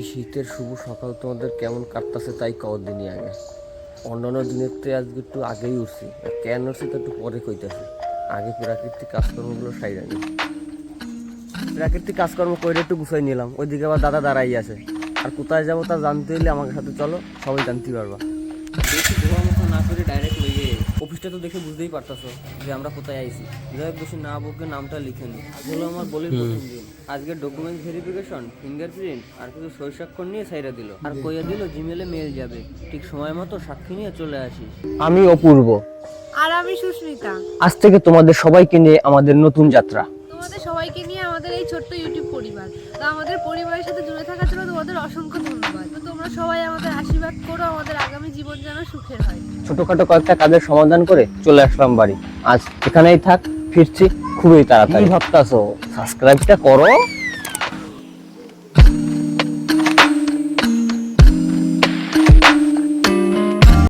এই শীতের শুভ সকাল তোমাদের কেমন কাটতেছে তাই কদিনই দিনই আগে। অন্যান্য দিনের তো আজকে একটু আগেই উঠছি। কেন উঠছি তো একটু পরে কইতেছি। আগে প্রাকৃতিক কাজকর্মগুলো সাই রাখি প্রাকৃতিক কাজকর্ম করে একটু গুছাই নিলাম। ওইদিকে আবার দাদা দাঁড়াই আছে। আর কোথায় যাব তা জানতে হলে আমার সাথে চলো, সবাই জানতে পারবা বেশি ধোয়া মতো না করে ডাইরেক্ট লেগে অফিসটা তো দেখে বুঝতেই পারতাছো যে আমরা কোথায় আইছি। যাই বেশি না বকে নামটা লিখে নি হলো আমার প্রথম দিন। আজকে ডকুমেন্ট ভেরিফিকেশন ফিঙ্গারপ্রিন্ট আর কিছু সই স্বাক্ষর নিয়ে সাইরা দিল। আর কইয়া দিল জিমেলে মেল যাবে। ঠিক সময় মতো সাক্ষী নিয়ে চলে আসিস। আমি অপূর্ব। আর আমি সুস্মিতা। আজ থেকে তোমাদের সবাইকে নিয়ে আমাদের নতুন যাত্রা। তোমাদের সবাইকে নিয়ে আমাদের এই ছোট্ট ইউটিউব পরিবার। তো আমাদের পরিবারের সাথে জুড়ে থাকার জন্য তোমাদের অসংখ্য ধন্যবাদ। তো তোমরা সবাই আমাদের আশীর্বাদ করো আমাদের আগামী জীবন যেন সুখের হয়। ছোটখাটো কয়েকটা কাজের সমাধান করে চলে আসলাম বাড়ি। আজ এখানেই থাক ফিরছি খুবই তাড়াতাড়ি। ভাবতাছো? সাবস্ক্রাইবটা করো।